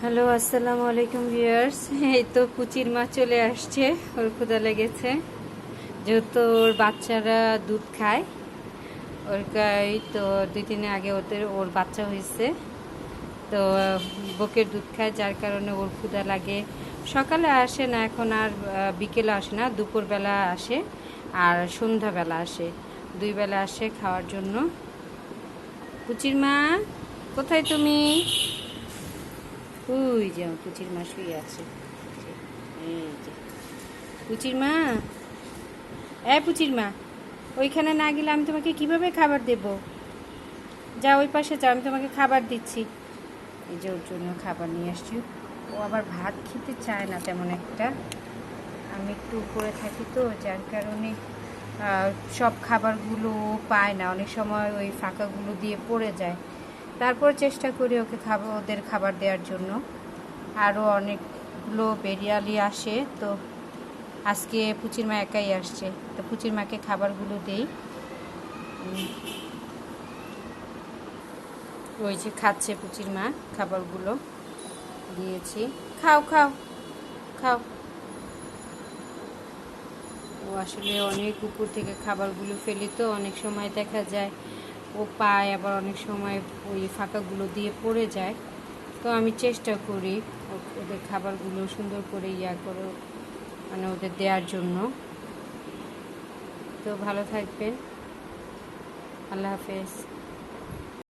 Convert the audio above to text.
Hello, আসসালামু আলাইকুম viewers. এই তো কুচির মা চলে আসছে, ওর ক্ষুদা লেগেছে। যেহেতু ওর বাচ্চারা দুধ খায়, ওর গায়ে তো দুই দিন আগে ওদের, ওর বাচ্চা হয়েছে। তো, বকের দুধ খায়, যার কারণে ওর ক্ষুদা লাগে। সকালে আসে না, এখন আর বিকেলে আসে না, দুপুরবেলা আসে আর সন্ধ্যাবেলা আসে। দুই বেলা আসে খাওয়ার জন্য। কুচির মা, কোথায় তুমি? ওই যে পুচির মা শুয়ে আছে। এই যে। মা? এ পুচির মা, ওইখানে না গেলে আমি তোমাকে কীভাবে খাবার দেব? যা ওই পাশে যাও, আমি তোমাকে খাবার দিচ্ছি। এই যে ওর জন্য খাবার নিয়ে আসছি। ও আবার ভাত খেতে চায় না তেমন একটা। আমি একটু উপরে থাকি তো, যার কারণে সব খাবারগুলো পায় না। অনেক সময় ওই ফাঁকাগুলো দিয়ে পড়ে যায়। তারপর চেষ্টা করি ওকে খাবার ওদের খাবার দেওয়ার জন্য। আরও অনেকগুলো বেরিয়ালি আসে, তো আজকে পুচির মা একাই আসছে। তো পুচির মাকে খাবারগুলো দেই। ওই যে খাচ্ছে পুচির মা খাবারগুলো। দিয়েছি। খাও খাও খাও। ও আসলে অনেক উপর থেকে খাবারগুলো ফেলি তো অনেক সময় দেখা যায়। ও পায়, আবার অনেক সময় ওই ফাঁকাগুলো দিয়ে পড়ে যায়। তো আমি চেষ্টা করি ওদের খাবারগুলো সুন্দর করে ইয়া করে মানে ওদের দেওয়ার জন্য। তো ভালো থাকবেন। আল্লাহ হাফেজ।